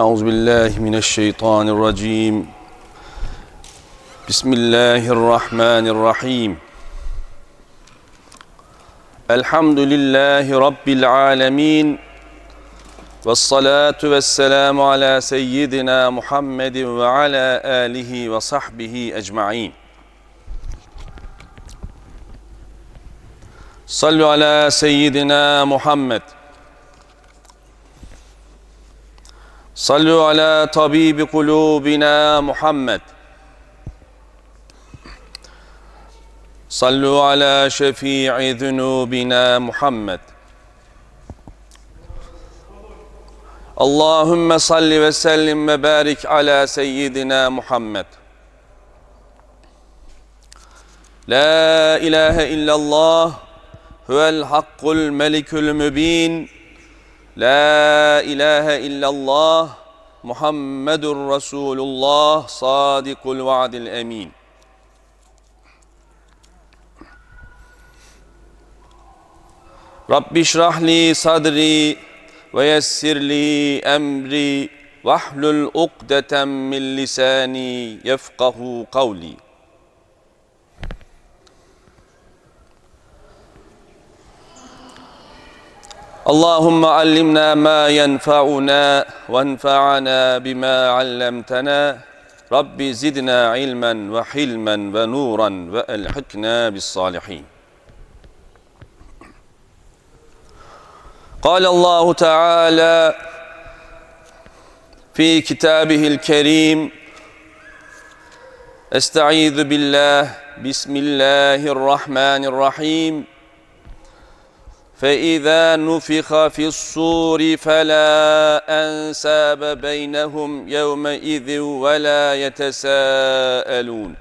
أعوذ بالله من الشيطان الرجيم بسم الله الرحمن الرحيم الحمد لله رب العالمين والصلاة والسلام على سيدنا محمد وعلى آله وصحبه أجمعين صلوا على سيدنا محمد صلوا على طبيب قلوبنا محمد صلوا على شفيع ذنوبنا محمد اللهم صل وسلم وبارك على سيدنا محمد لا اله الا الله هو الحق الملك المبين لا إله إلا الله محمد رسول الله صادق الوعد الأمين. رب اشرح لي صدري ويسر لي أمري واحلل عقدة من لساني يفقه قولي. اللهم علمنا ما ينفعنا وانفعنا بما علمتنا. رب زدنا علما وحلما ونورا وألحقنا بالصالحين. قال الله تعالى في كتابه الكريم أستعيذ بالله بسم الله الرحمن الرحيم. فإذا نفخ في الصور فلا أنساب بينهم يومئذ ولا يتساءلون.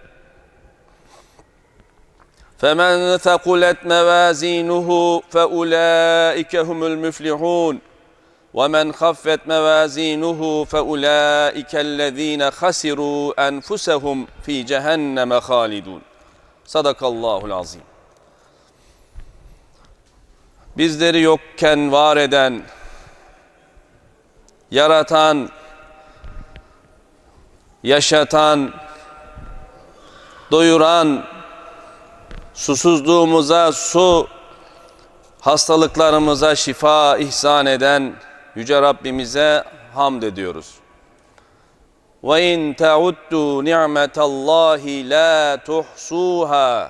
فمن ثقلت موازينه فأولئك هم المفلحون. ومن خفت موازينه فأولئك الذين خسروا أنفسهم في جهنم خالدون. صدق الله العظيم. bizleri yokken var eden, yaratan, yaşatan, doyuran, susuzluğumuza su, hastalıklarımıza şifa ihsan eden Yüce Rabbimize hamd ediyoruz. وَاِنْ تَعُدُّوا نِعْمَةَ اللّٰهِ لَا تُحْصُوهَا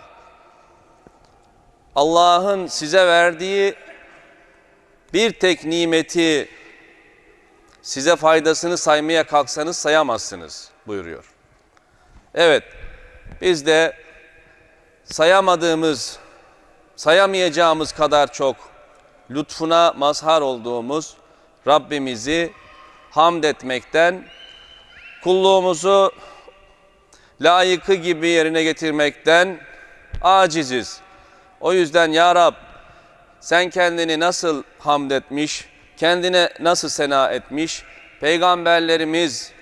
Allah'ın size verdiği bir tek nimeti size faydasını saymaya kalksanız sayamazsınız buyuruyor. Evet, biz de sayamadığımız, sayamayacağımız kadar çok lütfuna mazhar olduğumuz Rabbimizi hamd etmekten, kulluğumuzu layıkı gibi yerine getirmekten aciziz. O yüzden ya Rab sen kendini nasıl hamd etmiş, kendine nasıl sena etmiş, peygamberlerimiz,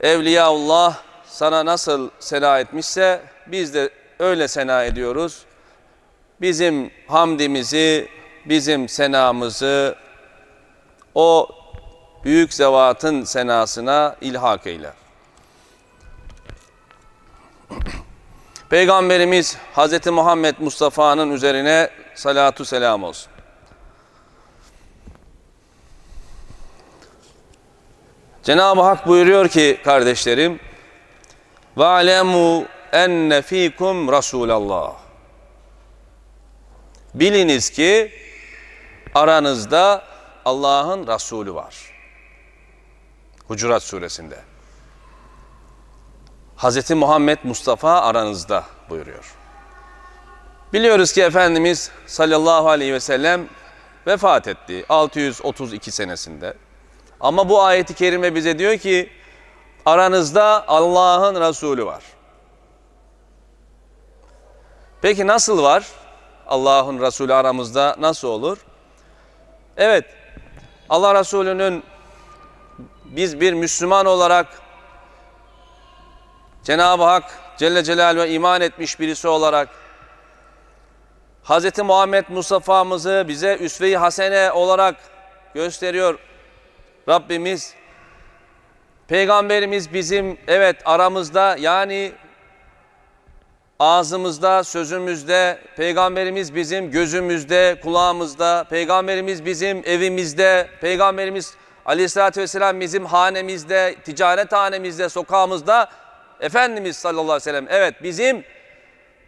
Evliyaullah sana nasıl sena etmişse biz de öyle sena ediyoruz. Bizim hamdimizi, bizim senamızı o büyük zevatın senasına ilhak eyle. Peygamberimiz Hz. Muhammed Mustafa'nın üzerine salatu selam olsun. Cenab-ı Hak buyuruyor ki kardeşlerim وَعْلَمُوا enne fikum Resulallah. Biliniz ki aranızda Allah'ın Resulü var. Hucurat suresinde. Hz. Muhammed Mustafa aranızda buyuruyor. Biliyoruz ki Efendimiz sallallahu aleyhi ve sellem vefat etti 632 senesinde. Ama bu ayeti kerime bize diyor ki aranızda Allah'ın Resulü var. Peki nasıl var? Allah'ın Resulü aramızda nasıl olur? Evet, Allah Resulü'nün biz bir Müslüman olarak Cenab-ı Hak Celle Celaluhu'ya iman etmiş birisi olarak Hz. Muhammed Mustafa'mızı bize üsve-i hasene olarak gösteriyor Rabbimiz. Peygamberimiz bizim evet aramızda yani ağzımızda, sözümüzde, peygamberimiz bizim gözümüzde, kulağımızda, peygamberimiz bizim evimizde, peygamberimiz aleyhissalatü vesselam bizim hanemizde, ticaret hanemizde, sokağımızda, Efendimiz sallallahu aleyhi ve sellem evet bizim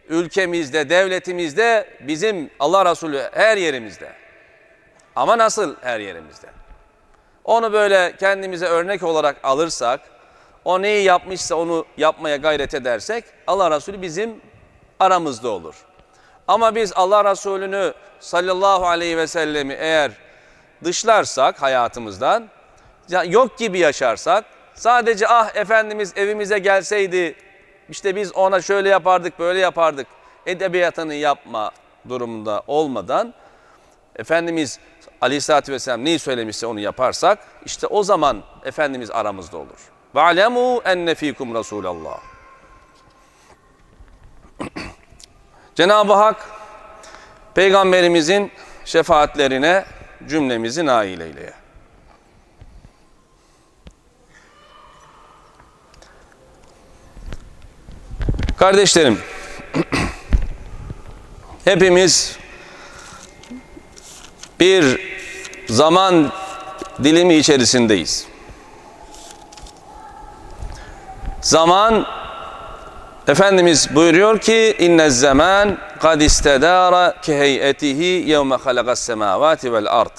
ülkemizde, devletimizde, bizim Allah Resulü her yerimizde. Ama nasıl her yerimizde? Onu böyle kendimize örnek olarak alırsak, o neyi yapmışsa onu yapmaya gayret edersek Allah Resulü bizim aramızda olur. Ama biz Allah Resulü'nü sallallahu aleyhi ve sellemi eğer dışlarsak hayatımızdan, ya yok gibi yaşarsak, sadece ah Efendimiz evimize gelseydi, işte biz ona şöyle yapardık, böyle yapardık, edebiyatını yapma durumunda olmadan, Efendimiz Aleyhisselatü Vesselam neyi söylemişse onu yaparsak, işte o zaman Efendimiz aramızda olur. Ve alemu enne fikum Resulallah. Cenab-ı Hak Peygamberimizin şefaatlerine cümlemizi nail eyleye. Kardeşlerim, hepimiz bir zaman dilimi içerisindeyiz. Zaman Efendimiz buyuruyor ki inne zaman kad istedara ki heyetihi yevme halakas semavati vel ard.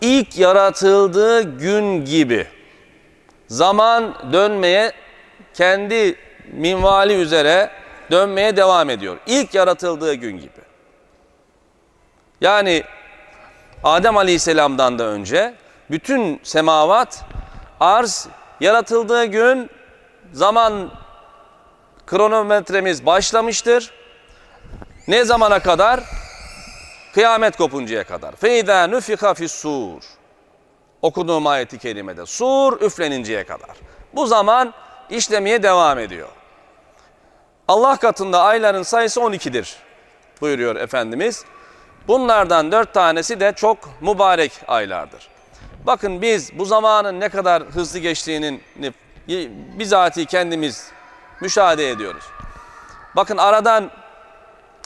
İlk yaratıldığı gün gibi zaman dönmeye kendi minvali üzere dönmeye devam ediyor. İlk yaratıldığı gün gibi. Yani Adem Aleyhisselam'dan da önce bütün semavat arz yaratıldığı gün zaman kronometremiz başlamıştır. Ne zamana kadar? Kıyamet kopuncaya kadar. Feyda nufika fis sur. Okuduğum ayeti kerimede. Sur üfleninceye kadar. Bu zaman işlemeye devam ediyor. Allah katında ayların sayısı 12'dir buyuruyor Efendimiz. Bunlardan dört tanesi de çok mübarek aylardır. Bakın biz bu zamanın ne kadar hızlı geçtiğinin bizatihi kendimiz müşahede ediyoruz. Bakın aradan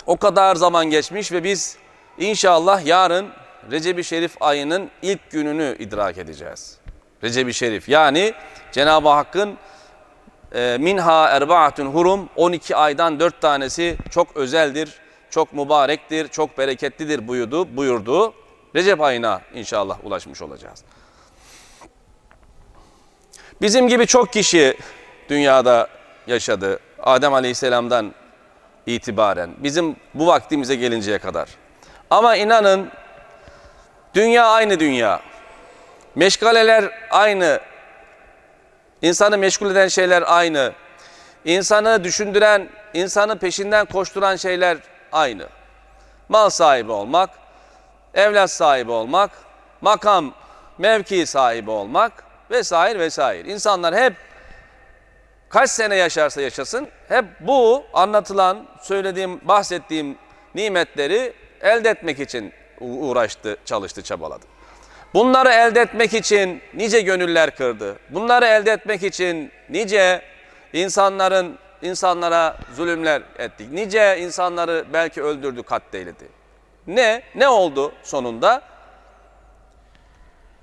o kadar zaman geçmiş ve biz inşallah yarın Recep-i Şerif ayının ilk gününü idrak edeceğiz. Recep-i Şerif yani Cenab-ı Hakk'ın minha erbaatun hurum 12 aydan 4 tanesi çok özeldir, çok mübarektir, çok bereketlidir buyurdu, buyurdu. Recep ayına inşallah ulaşmış olacağız. Bizim gibi çok kişi dünyada yaşadı. Adem Aleyhisselam'dan itibaren bizim bu vaktimize gelinceye kadar. Ama inanın dünya aynı dünya. Meşgaleler aynı. İnsanı meşgul eden şeyler aynı. İnsanı düşündüren, insanı peşinden koşturan şeyler aynı. Mal sahibi olmak, evlat sahibi olmak, makam, mevki sahibi olmak vesaire vesaire. İnsanlar hep kaç sene yaşarsa yaşasın hep bu anlatılan, söylediğim, bahsettiğim nimetleri elde etmek için uğraştı, çalıştı, çabaladı. Bunları elde etmek için nice gönüller kırdı. Bunları elde etmek için nice insanların insanlara zulümler ettik. Nice insanları belki öldürdü, katleyledi. Ne? Ne oldu sonunda?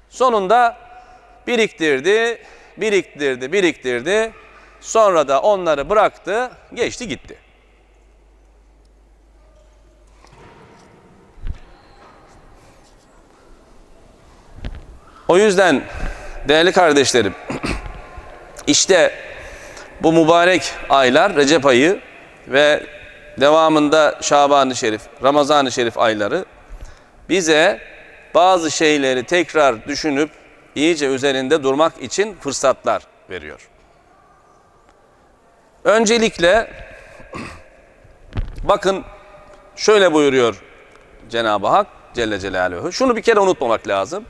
Sonunda biriktirdi, biriktirdi, biriktirdi. Sonra da onları bıraktı, geçti gitti. O yüzden değerli kardeşlerim, işte bu mübarek aylar, Recep ayı ve devamında Şaban-ı Şerif, Ramazan-ı Şerif ayları bize bazı şeyleri tekrar düşünüp iyice üzerinde durmak için fırsatlar veriyor. Öncelikle bakın şöyle buyuruyor Cenab-ı Hak Celle Celaluhu. Şunu bir kere unutmamak lazım.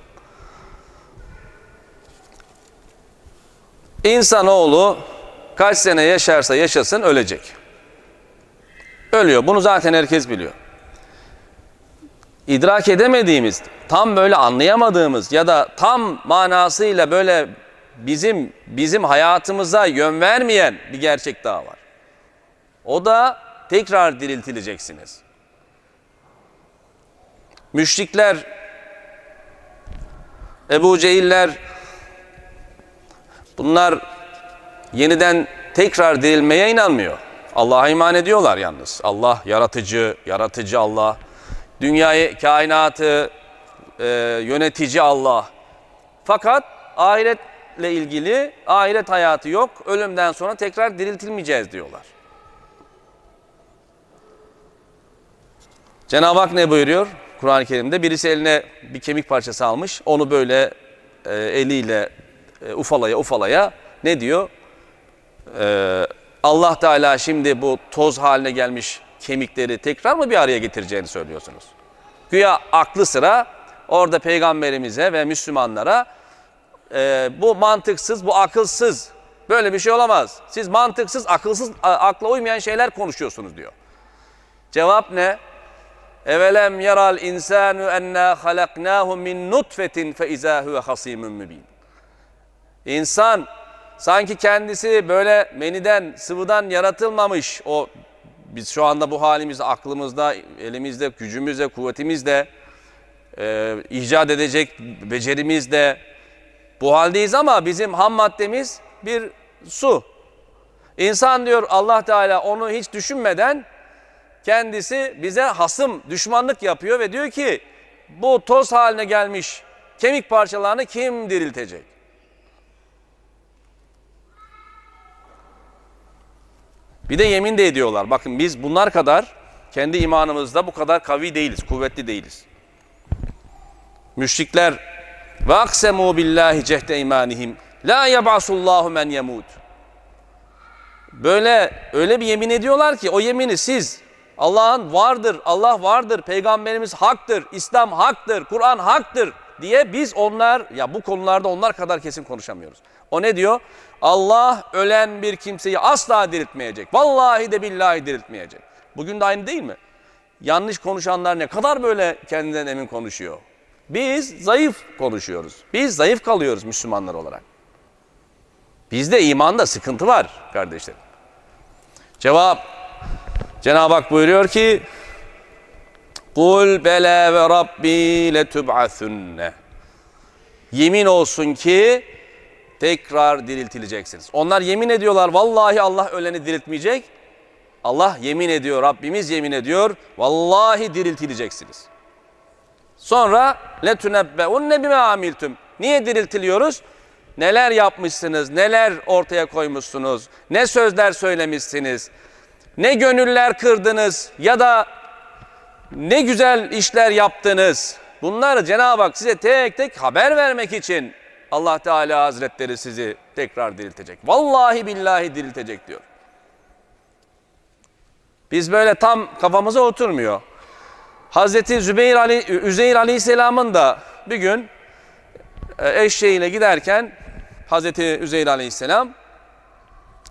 İnsanoğlu kaç sene yaşarsa yaşasın ölecek. Ölüyor. Bunu zaten herkes biliyor. İdrak edemediğimiz, tam böyle anlayamadığımız ya da tam manasıyla böyle bizim bizim hayatımıza yön vermeyen bir gerçek daha var. O da tekrar diriltileceksiniz. Müşrikler, Ebu Cehiller bunlar yeniden tekrar dirilmeye inanmıyor. Allah'a iman ediyorlar yalnız. Allah yaratıcı, yaratıcı Allah. Dünyayı, kainatı e, yönetici Allah. Fakat ahiretle ilgili ahiret hayatı yok. Ölümden sonra tekrar diriltilmeyeceğiz diyorlar. Cenab-ı Hak ne buyuruyor? Kur'an-ı Kerim'de birisi eline bir kemik parçası almış. Onu böyle e, eliyle e, ufalaya ufalaya ne diyor? E, Allah Teala şimdi bu toz haline gelmiş kemikleri tekrar mı bir araya getireceğini söylüyorsunuz? Güya aklı sıra orada peygamberimize ve Müslümanlara e, bu mantıksız, bu akılsız, böyle bir şey olamaz. Siz mantıksız, akılsız, akla uymayan şeyler konuşuyorsunuz diyor. Cevap ne? Evelem yaral insanu enna halaknahu min nutfetin fe izâ huve hasimun mübin. İnsan sanki kendisi böyle meniden, sıvıdan yaratılmamış. O biz şu anda bu halimizde, aklımızda, elimizde, gücümüzde, kuvvetimizde, e, icat edecek becerimizde bu haldeyiz ama bizim ham maddemiz bir su. İnsan diyor Allah Teala onu hiç düşünmeden kendisi bize hasım, düşmanlık yapıyor ve diyor ki bu toz haline gelmiş kemik parçalarını kim diriltecek? Bir de yemin de ediyorlar. Bakın biz bunlar kadar kendi imanımızda bu kadar kavi değiliz, kuvvetli değiliz. Müşrikler ve aksemu billahi cehde imanihim la yeb'asullahu men yemut. Böyle öyle bir yemin ediyorlar ki o yemini siz Allah'ın vardır, Allah vardır, peygamberimiz haktır, İslam haktır, Kur'an haktır diye biz onlar ya bu konularda onlar kadar kesin konuşamıyoruz. O ne diyor? Allah ölen bir kimseyi asla diriltmeyecek. Vallahi de billahi diriltmeyecek. Bugün de aynı değil mi? Yanlış konuşanlar ne kadar böyle kendinden emin konuşuyor. Biz zayıf konuşuyoruz. Biz zayıf kalıyoruz Müslümanlar olarak. Bizde imanda sıkıntı var kardeşlerim. Cevap Cenab-ı Hak buyuruyor ki Kul bela ve rabbi letub'athunne Yemin olsun ki tekrar diriltileceksiniz. Onlar yemin ediyorlar vallahi Allah öleni diriltmeyecek. Allah yemin ediyor, Rabbimiz yemin ediyor. Vallahi diriltileceksiniz. Sonra letunebbeunne bime amiltum. Niye diriltiliyoruz? Neler yapmışsınız, neler ortaya koymuşsunuz, ne sözler söylemişsiniz, ne gönüller kırdınız ya da ne güzel işler yaptınız. Bunları Cenab-ı Hak size tek tek haber vermek için Allah Teala Hazretleri sizi tekrar diriltecek. Vallahi billahi diriltecek diyor. Biz böyle tam kafamıza oturmuyor. Hazreti Zübeyir Ali, Üzeyir Aleyhisselam'ın da bir gün e, eşeğiyle giderken Hazreti Üzeyir Aleyhisselam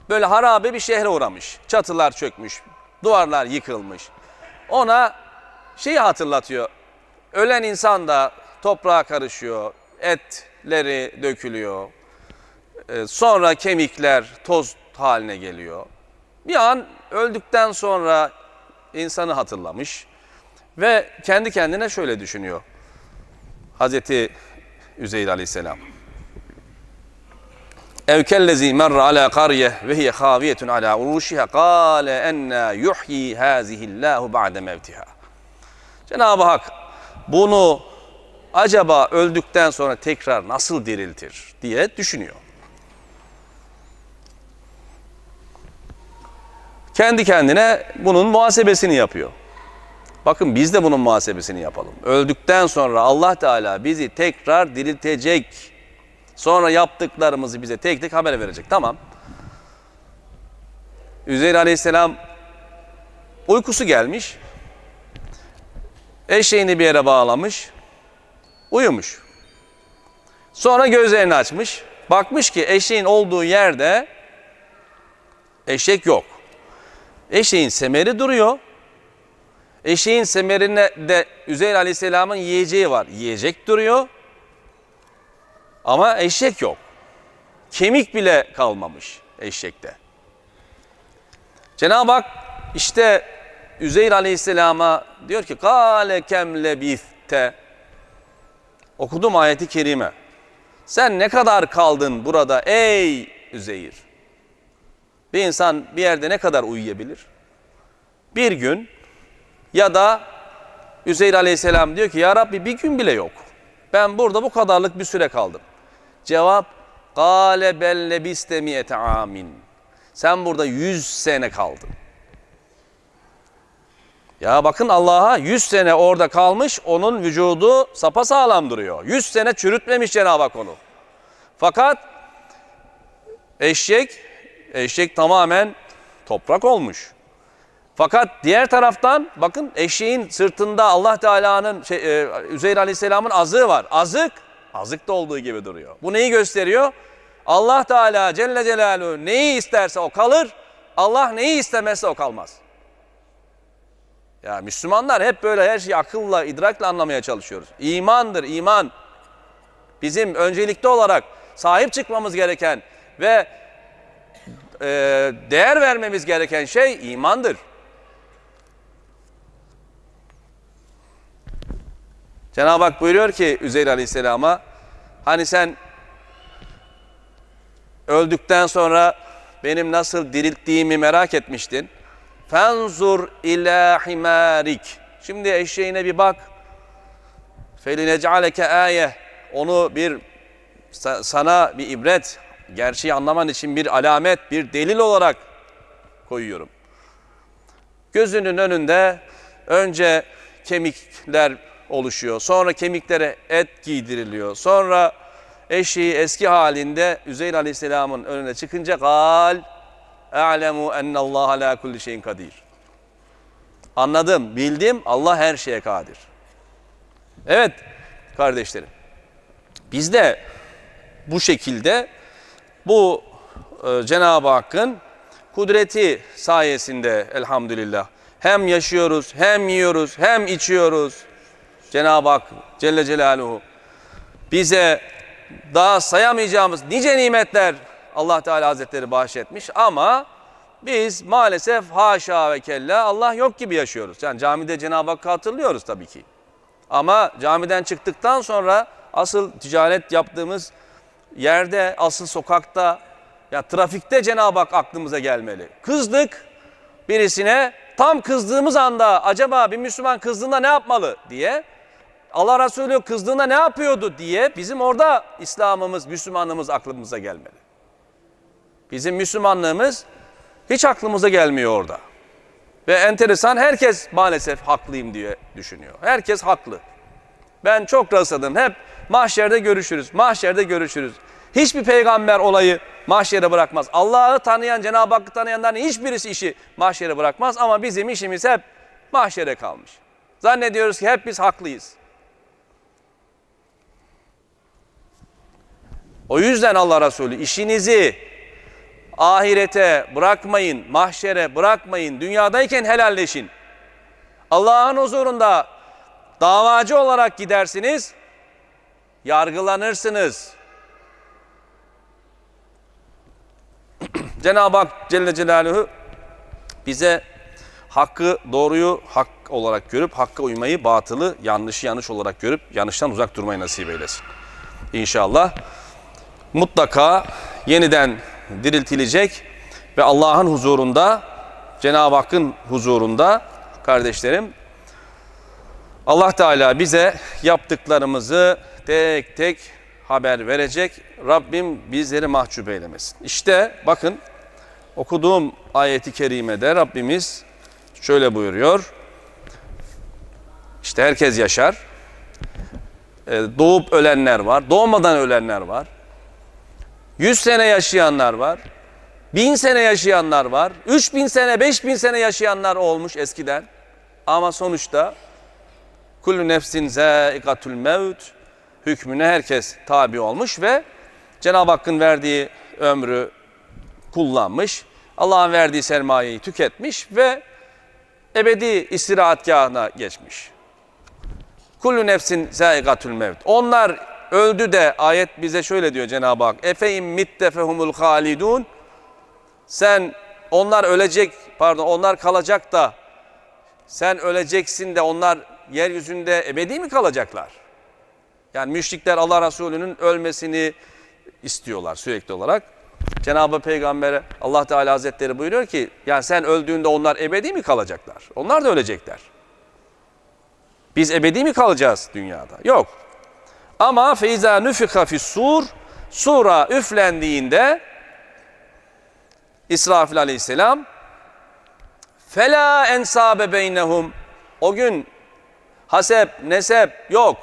böyle harabe bir şehre uğramış. Çatılar çökmüş, duvarlar yıkılmış. Ona şeyi hatırlatıyor. Ölen insan da toprağa karışıyor, etleri dökülüyor. E, Sonra kemikler toz haline geliyor. Bir an öldükten sonra insanı hatırlamış ve kendi kendine şöyle düşünüyor. Hazreti Üzeyir Aleyhisselam. Ev kellezi merre ala qarye ve hiye haviyetun ala uruşiha kâle enna yuhyi hâzihillâhu ba'de mevtiha. Cenab-ı Hak bunu acaba öldükten sonra tekrar nasıl diriltir diye düşünüyor. Kendi kendine bunun muhasebesini yapıyor. Bakın biz de bunun muhasebesini yapalım. Öldükten sonra Allah Teala bizi tekrar diriltecek. Sonra yaptıklarımızı bize tek tek haber verecek. Tamam. Üzeyir Aleyhisselam uykusu gelmiş. Eşeğini bir yere bağlamış. Uyumuş. Sonra gözlerini açmış. Bakmış ki eşeğin olduğu yerde eşek yok. Eşeğin semeri duruyor. Eşeğin semerine de Üzeyr Aleyhisselam'ın yiyeceği var. Yiyecek duruyor. Ama eşek yok. Kemik bile kalmamış eşekte. Cenab-ı Hak işte Üzeyr Aleyhisselam'a diyor ki kâle kem lebithte okudum ayeti kerime. Sen ne kadar kaldın burada ey Üzeyr? Bir insan bir yerde ne kadar uyuyabilir? Bir gün ya da Üzeyr Aleyhisselam diyor ki ya Rabbi bir gün bile yok. Ben burada bu kadarlık bir süre kaldım. Cevap Kale bel lebiste miyete amin. Sen burada 100 sene kaldın. Ya bakın Allah'a 100 sene orada kalmış, onun vücudu sapasağlam duruyor. 100 sene çürütmemiş Cenab-ı Hak onu. Fakat eşek, eşek tamamen toprak olmuş. Fakat diğer taraftan bakın eşeğin sırtında Allah Teala'nın şey, e, Üzeyr Aleyhisselam'ın azığı var. Azık, azık da olduğu gibi duruyor. Bu neyi gösteriyor? Allah Teala Celle Celaluhu neyi isterse o kalır. Allah neyi istemezse o kalmaz. Ya Müslümanlar hep böyle her şeyi akılla, idrakla anlamaya çalışıyoruz. İmandır, iman. Bizim öncelikli olarak sahip çıkmamız gereken ve e, değer vermemiz gereken şey imandır. Cenab-ı Hak buyuruyor ki Üzeyr Aleyhisselam'a hani sen öldükten sonra benim nasıl dirilttiğimi merak etmiştin. Fenzur ila himarik. Şimdi eşeğine bir bak. Felinecaleke aye. Onu bir sana bir ibret, gerçeği anlaman için bir alamet, bir delil olarak koyuyorum. Gözünün önünde önce kemikler oluşuyor. Sonra kemiklere et giydiriliyor. Sonra eşeği eski halinde Üzeyr Aleyhisselam'ın önüne çıkınca gal A'lemu ennallaha ala kulli şeyin kadir. Anladım, bildim. Allah her şeye kadir. Evet kardeşlerim. Biz de bu şekilde bu e, Cenab-ı Hakk'ın kudreti sayesinde elhamdülillah hem yaşıyoruz, hem yiyoruz, hem içiyoruz. Cenab-ı Hak Celle Celaluhu bize daha sayamayacağımız nice nimetler Allah Teala Hazretleri bahşetmiş ama biz maalesef haşa ve kella Allah yok gibi yaşıyoruz. Yani camide Cenab-ı Hakk'ı hatırlıyoruz tabii ki. Ama camiden çıktıktan sonra asıl ticaret yaptığımız yerde, asıl sokakta, ya trafikte Cenab-ı Hak aklımıza gelmeli. Kızdık birisine, tam kızdığımız anda acaba bir Müslüman kızdığında ne yapmalı diye Allah Resulü kızdığında ne yapıyordu diye bizim orada İslam'ımız, Müslümanlığımız aklımıza gelmeli. Bizim Müslümanlığımız hiç aklımıza gelmiyor orada. Ve enteresan herkes maalesef haklıyım diye düşünüyor. Herkes haklı. Ben çok rastladım. Hep mahşerde görüşürüz. Mahşerde görüşürüz. Hiçbir peygamber olayı mahşere bırakmaz. Allah'ı tanıyan, Cenab-ı Hakk'ı tanıyanların hiçbirisi işi mahşere bırakmaz. Ama bizim işimiz hep mahşere kalmış. Zannediyoruz ki hep biz haklıyız. O yüzden Allah Resulü işinizi ahirete bırakmayın, mahşere bırakmayın, dünyadayken helalleşin. Allah'ın huzurunda davacı olarak gidersiniz, yargılanırsınız. Cenab-ı Hak Celle Celaluhu bize hakkı doğruyu hak olarak görüp hakka uymayı, batılı yanlışı yanlış olarak görüp yanlıştan uzak durmayı nasip eylesin. İnşallah mutlaka yeniden diriltilecek ve Allah'ın huzurunda, Cenab-ı Hakk'ın huzurunda kardeşlerim Allah Teala bize yaptıklarımızı tek tek haber verecek. Rabbim bizleri mahcup eylemesin. İşte bakın okuduğum ayeti kerimede Rabbimiz şöyle buyuruyor. İşte herkes yaşar. Ee, doğup ölenler var, doğmadan ölenler var. 100 sene yaşayanlar var. 1000 sene yaşayanlar var. 3000 sene, 5000 sene yaşayanlar olmuş eskiden. Ama sonuçta kullu nefsin zâikatul mevt hükmüne herkes tabi olmuş ve Cenab-ı Hakk'ın verdiği ömrü kullanmış. Allah'ın verdiği sermayeyi tüketmiş ve ebedi istirahatgahına geçmiş. Kullu nefsin zâikatul mevt. Onlar öldü de ayet bize şöyle diyor Cenab-ı Hak. Efe'im mitte fehumul halidun. Sen onlar ölecek pardon onlar kalacak da sen öleceksin de onlar yeryüzünde ebedi mi kalacaklar? Yani müşrikler Allah Resulü'nün ölmesini istiyorlar sürekli olarak. Cenab-ı Peygamber Allah Teala Hazretleri buyuruyor ki yani sen öldüğünde onlar ebedi mi kalacaklar? Onlar da ölecekler. Biz ebedi mi kalacağız dünyada? Yok. Ama feiza nüfika fis sur sura üflendiğinde İsrafil aleyhisselam fela ensabe beynehum o gün hasep nesep yok.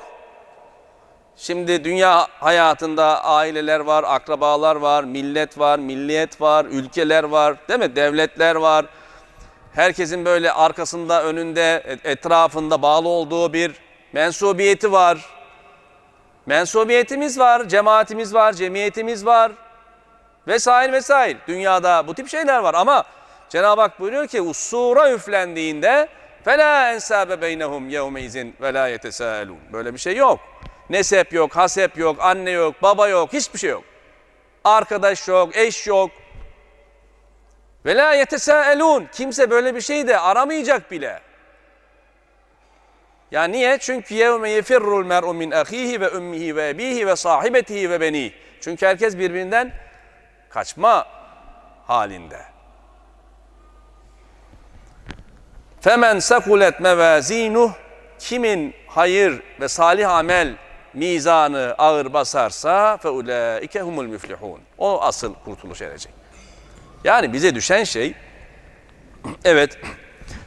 Şimdi dünya hayatında aileler var, akrabalar var, millet var, milliyet var, ülkeler var, değil mi? Devletler var. Herkesin böyle arkasında, önünde, etrafında bağlı olduğu bir mensubiyeti var mensubiyetimiz var, cemaatimiz var, cemiyetimiz var vesaire vesaire. Dünyada bu tip şeyler var ama Cenab-ı Hak buyuruyor ki usura üflendiğinde fela ensabe beynehum yevme izin ve la yetesaelun. Böyle bir şey yok. Nesep yok, hasep yok, anne yok, baba yok, hiçbir şey yok. Arkadaş yok, eş yok. Ve la yetesaelun. Kimse böyle bir şey de aramayacak bile. Ya niye? Çünkü yevme yefirrul mer'u min ahihi ve ummihi ve ebihi ve sahibetihi ve beni. Çünkü herkes birbirinden kaçma halinde. Femen sakulet mevazinuh kimin hayır ve salih amel mizanı ağır basarsa fe ulaike humul müflihun. O asıl kurtuluş erecek. Yani bize düşen şey evet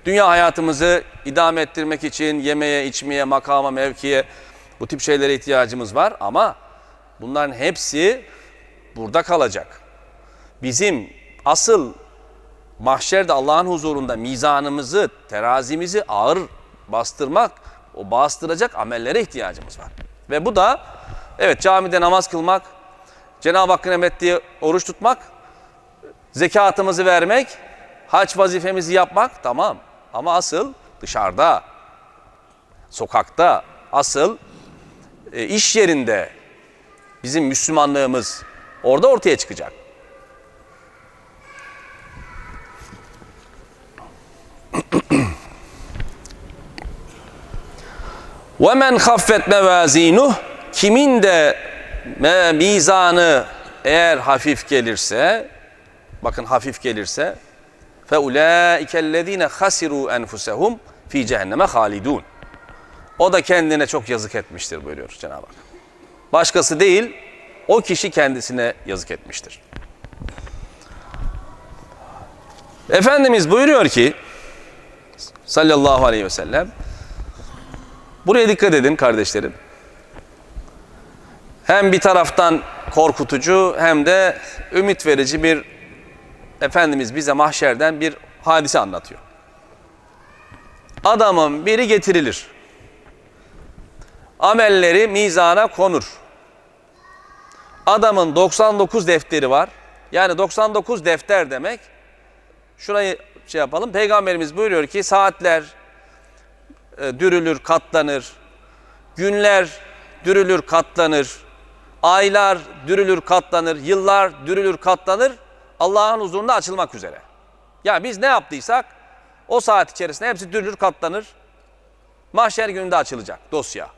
dünya hayatımızı idame ettirmek için yemeye, içmeye, makama, mevkiye bu tip şeylere ihtiyacımız var ama bunların hepsi burada kalacak. Bizim asıl mahşerde Allah'ın huzurunda mizanımızı, terazimizi ağır bastırmak, o bastıracak amellere ihtiyacımız var. Ve bu da evet camide namaz kılmak, Cenab-ı Hakk'ın emrettiği oruç tutmak, zekatımızı vermek, hac vazifemizi yapmak tamam. Ama asıl dışarıda, sokakta, asıl e, iş yerinde bizim Müslümanlığımız orada ortaya çıkacak. وَمَنْ خَفَّتْ مَوَازِينُهُ Kimin de me- mizanı eğer hafif gelirse, bakın hafif gelirse, فَاُولَٰئِكَ الَّذ۪ينَ خَسِرُوا اَنْفُسَهُمْ fi cehenneme halidun. O da kendine çok yazık etmiştir buyuruyor Cenab-ı Hak. Başkası değil, o kişi kendisine yazık etmiştir. Efendimiz buyuruyor ki sallallahu aleyhi ve sellem buraya dikkat edin kardeşlerim. Hem bir taraftan korkutucu hem de ümit verici bir Efendimiz bize mahşerden bir hadise anlatıyor. Adamın biri getirilir. Amelleri mizana konur. Adamın 99 defteri var. Yani 99 defter demek. Şurayı şey yapalım. Peygamberimiz buyuruyor ki saatler e, dürülür, katlanır. Günler dürülür, katlanır. Aylar dürülür, katlanır. Yıllar dürülür, katlanır. Allah'ın huzurunda açılmak üzere. Yani biz ne yaptıysak o saat içerisinde hepsi dürülür, katlanır. Mahşer gününde açılacak dosya.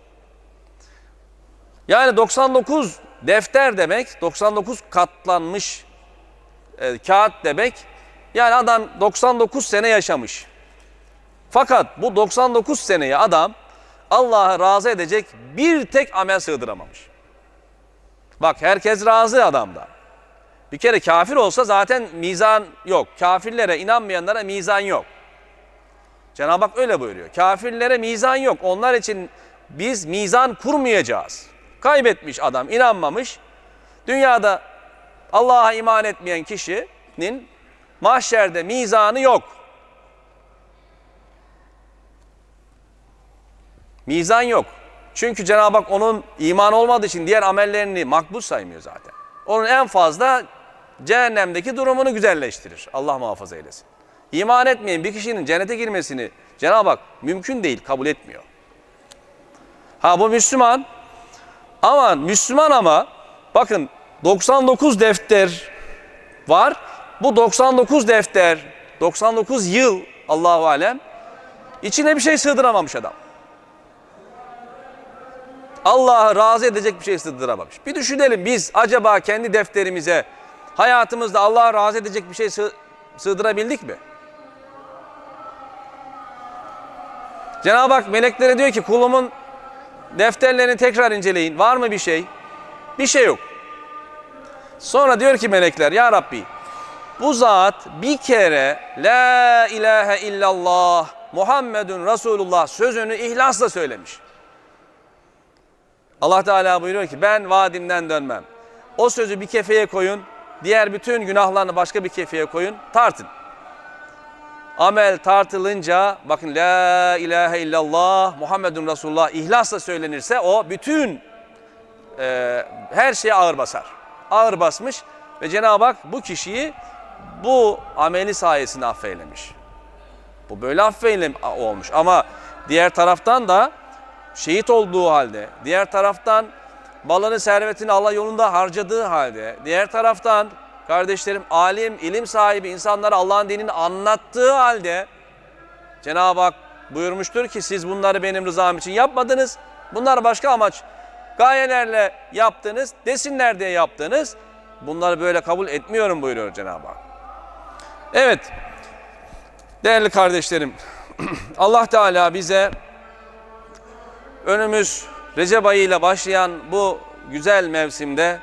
Yani 99 defter demek, 99 katlanmış e, kağıt demek. Yani adam 99 sene yaşamış. Fakat bu 99 seneye adam Allah'ı razı edecek bir tek amel sığdıramamış. Bak herkes razı adamda. Bir kere kafir olsa zaten mizan yok. Kafirlere, inanmayanlara mizan yok. Cenab-ı Hak öyle buyuruyor. Kafirlere mizan yok. Onlar için biz mizan kurmayacağız. Kaybetmiş adam, inanmamış. Dünyada Allah'a iman etmeyen kişinin mahşerde mizanı yok. Mizan yok. Çünkü Cenab-ı Hak onun iman olmadığı için diğer amellerini makbul saymıyor zaten. Onun en fazla cehennemdeki durumunu güzelleştirir. Allah muhafaza eylesin. İman etmeyen bir kişinin cennete girmesini Cenab-ı Hak mümkün değil, kabul etmiyor. Ha bu Müslüman Ama Müslüman ama bakın 99 defter var. Bu 99 defter, 99 yıl Allahu alem içine bir şey sığdıramamış adam. Allah'ı razı edecek bir şey sığdıramamış. Bir düşünelim biz acaba kendi defterimize hayatımızda Allah'ı razı edecek bir şey sığ- sığdırabildik mi? Cenab-ı Hak meleklere diyor ki kulumun defterlerini tekrar inceleyin. Var mı bir şey? Bir şey yok. Sonra diyor ki melekler ya Rabbi bu zat bir kere La ilahe illallah Muhammedun Resulullah sözünü ihlasla söylemiş. Allah Teala buyuruyor ki ben vaadimden dönmem. O sözü bir kefeye koyun, diğer bütün günahlarını başka bir kefeye koyun, tartın. Amel tartılınca bakın la ilahe illallah Muhammedun Resulullah ihlasla söylenirse o bütün e, her şeye ağır basar. Ağır basmış ve Cenab-ı Hak bu kişiyi bu ameli sayesinde affeylemiş. Bu böyle affeyle olmuş ama diğer taraftan da şehit olduğu halde, diğer taraftan balını servetini Allah yolunda harcadığı halde, diğer taraftan kardeşlerim alim, ilim sahibi insanlara Allah'ın dinini anlattığı halde Cenab-ı Hak buyurmuştur ki siz bunları benim rızam için yapmadınız. Bunlar başka amaç gayelerle yaptınız, desinler diye yaptınız. Bunları böyle kabul etmiyorum buyuruyor Cenab-ı Hak. Evet, değerli kardeşlerim, Allah Teala bize önümüz Recep ayı ile başlayan bu güzel mevsimde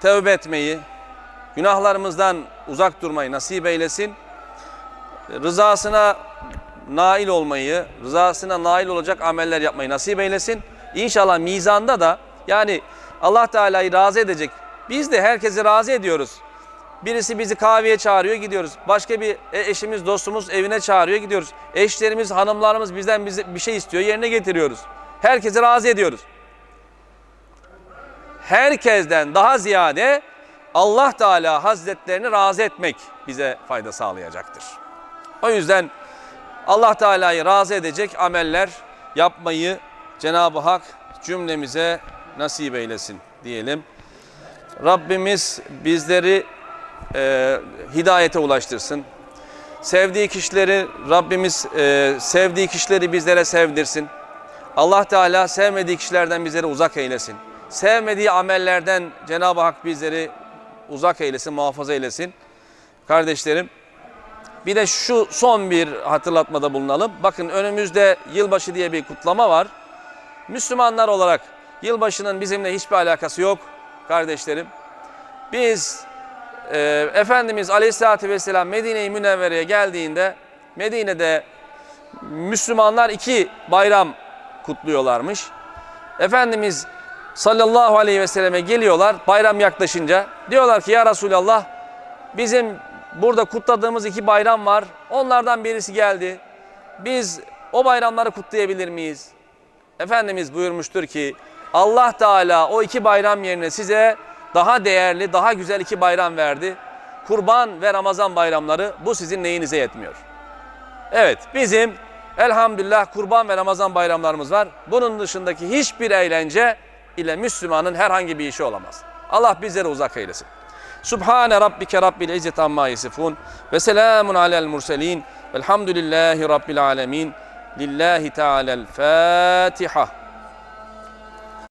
tevbe etmeyi, günahlarımızdan uzak durmayı nasip eylesin. Rızasına nail olmayı, rızasına nail olacak ameller yapmayı nasip eylesin. İnşallah mizanda da yani Allah Teala'yı razı edecek. Biz de herkesi razı ediyoruz. Birisi bizi kahveye çağırıyor gidiyoruz. Başka bir e- eşimiz, dostumuz evine çağırıyor gidiyoruz. Eşlerimiz, hanımlarımız bizden bir şey istiyor yerine getiriyoruz. Herkesi razı ediyoruz. Herkesten daha ziyade Allah Teala Hazretlerini razı etmek bize fayda sağlayacaktır. O yüzden Allah Teala'yı razı edecek ameller yapmayı Cenab-ı Hak cümlemize nasip eylesin diyelim. Rabbimiz bizleri e, hidayete ulaştırsın. Sevdiği kişileri Rabbimiz e, sevdiği kişileri bizlere sevdirsin. Allah Teala sevmediği kişilerden bizleri uzak eylesin. Sevmediği amellerden Cenab-ı Hak bizleri uzak eylesin, muhafaza eylesin. Kardeşlerim, bir de şu son bir hatırlatmada bulunalım. Bakın önümüzde yılbaşı diye bir kutlama var. Müslümanlar olarak yılbaşının bizimle hiçbir alakası yok kardeşlerim. Biz e, Efendimiz Aleyhisselatü Vesselam Medine-i Münevvere'ye geldiğinde Medine'de Müslümanlar iki bayram kutluyorlarmış. Efendimiz sallallahu aleyhi ve selleme geliyorlar bayram yaklaşınca. Diyorlar ki ya Resulallah bizim burada kutladığımız iki bayram var. Onlardan birisi geldi. Biz o bayramları kutlayabilir miyiz? Efendimiz buyurmuştur ki Allah Teala o iki bayram yerine size daha değerli, daha güzel iki bayram verdi. Kurban ve Ramazan bayramları bu sizin neyinize yetmiyor. Evet bizim elhamdülillah kurban ve Ramazan bayramlarımız var. Bunun dışındaki hiçbir eğlence ile Müslümanın herhangi bir işi olamaz. Allah bizleri uzak eylesin. Subhane rabbike rabbil izzeti amma yasifun ve selamun alel murselin velhamdülillahi rabbil alemin. Lillahi Teala'l Fatiha.